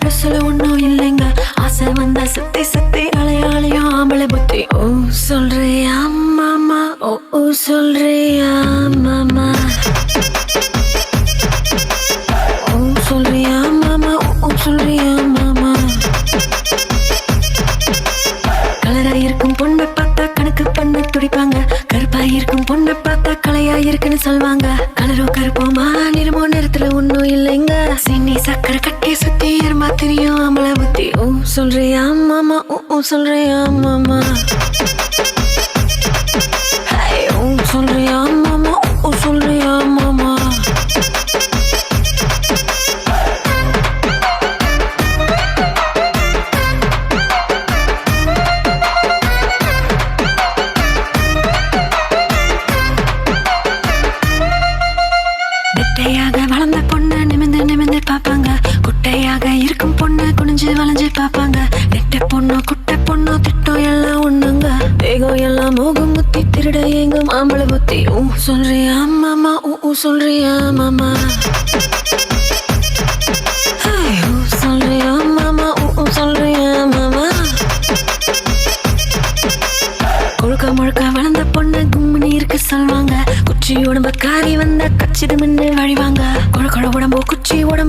ட்ரெஸ்ல ஒன்றும் இல்லைங்க. ஆசை வந்தா சுத்தி சுத்தி அலையாளையா ஆம்பளை புத்தி. ஓ சொல்றியா மாமா ஓ ஓ சொல்றியா மாமா ஓ சொல்றியா மாமா ஓ சொல்றியா மாமா கலரா இருக்கும் பொண்ணை பார்த்தா கணக்கு பண்ண துடிப்பாங்க. கருப்பா இருக்கும் பொண்ணை பார்த்தா கலையா இருக்குன்னு சொல்வாங்க. கலரோ கருப்போமா நிறமோ நிறத்துல ஒண்ணும் சொல்றியா மாமா? ஊ சொல்றியா மாமா? சொல்றியா மாமா? ஓ சொல்றியா மாமா? வளர்ந்த பொண்ணு நிமிந்து நிமிந்து பார்ப்பாங்க. குட்டையாக இருக்கும் பொண்ணு குனிஞ்சு வளைஞ்சு பார்ப்பாங்க. வேகம் எல்லாம் மோகம் முத்தி திருட எங்கும் ஆம்பளை புத்தி ஊ சொல்றியா மாமா? ஊ ஊ சொல்றியா மாமா? சொல்றியா மாமா? ஊ ஊ சொல்றியா மாமா? கொழுக்க முழுக்க வளர்ந்த பொண்ணு கும்மினி இருக்கு சொல்வாங்க. குச்சி உடம்ப காரி வந்த கச்சிது மின்னு வழிவாங்க.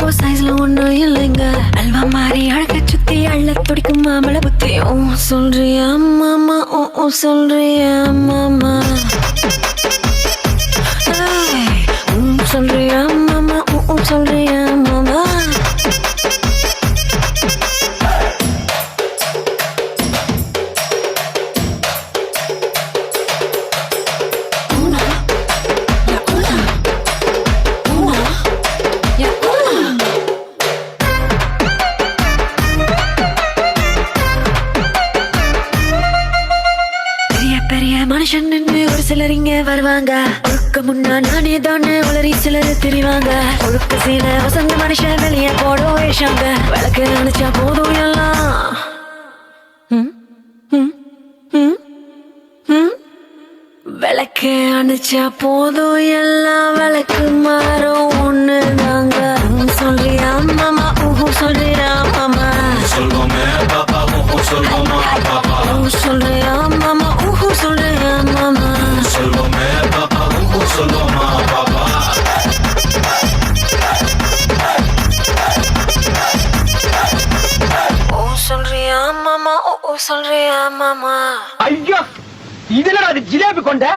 குச்சி சைஸ்ல ஒண்ணும் இல்லைங்க. அல்வா மாறி அழக சுத்தி அள்ள துடிக்கும் மாமல புத்தி. ஓ சொல்றியா மாமா? ஓ ஓ சொல்றியா மாமா? சொல்றியா மாமா? ஓ ஓ சொல்றியா மாமா? பெரிய மனுஷன் நின்னு ஒரு சிலர் இங்க வருவாங்க. ஒழுக்க முன்னா நானே தானே உளறி சிலர் தெரிவாங்க. ஒழுக்க சீல வசந்த மனுஷன் வெளியே போட வேஷாங்க. விளக்கு நினைச்சா போதும் எல்லாம். விளக்கு அணைச்சா போதும் எல்லாம். விளக்கு மாறும் ஒண்ணு தாங்க சொல்றியா மாமா ஊஹு சொல்றியா மாமா சொல்வோமே பாப்பா ஊஹு சொல்வோமா பாப்பா. ஊ சொல்றியா சொல்றியா மாமா? ஐயோ இதுல அது ஜிலேபி கொண்ட?